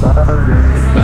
Parabéns.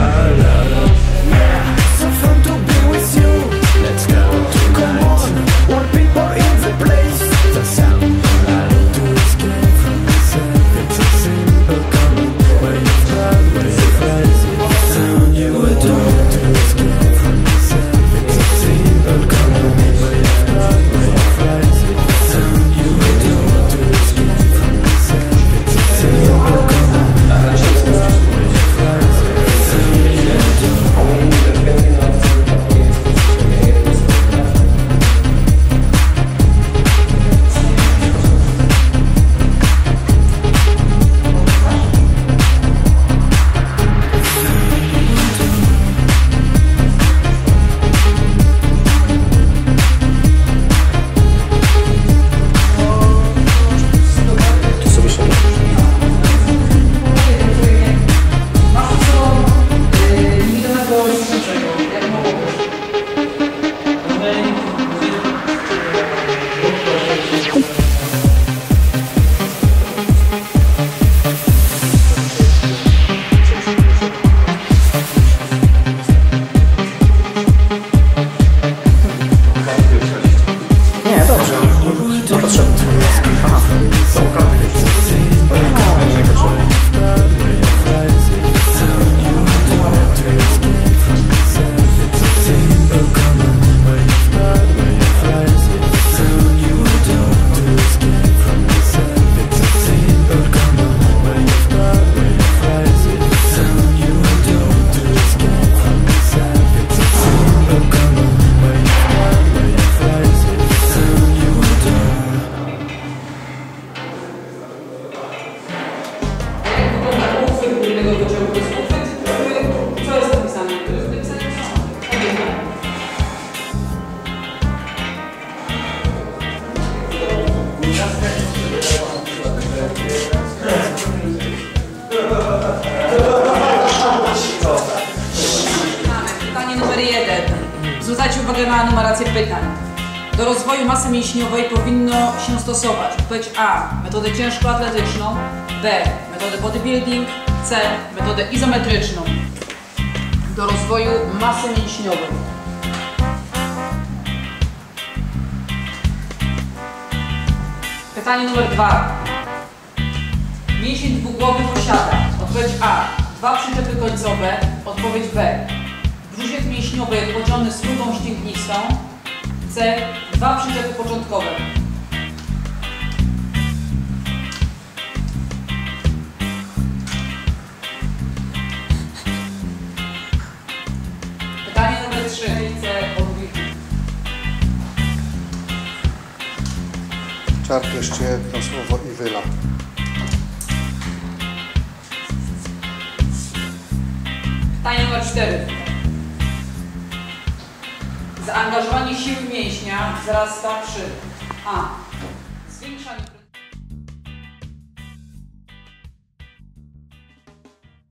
uwagę na numerację pytań. Do rozwoju masy mięśniowej powinno się stosować odpowiedź A. Metodę ciężkoatletyczną, B. Metodę bodybuilding, C. Metodę izometryczną. Do rozwoju masy mięśniowej. Pytanie numer dwa. Mięsień dwugłowy posiada odpowiedź A. Dwa przyczepy końcowe, odpowiedź B styczniowy kłodziony słówą ścięgnistą. C. Dwa przyczepy początkowe. Pytanie numer 3. Czart jeszcze jedno słowo i wyla. Pytanie numer 4. Zaangażowanie siły mięśnia wzrasta przy A.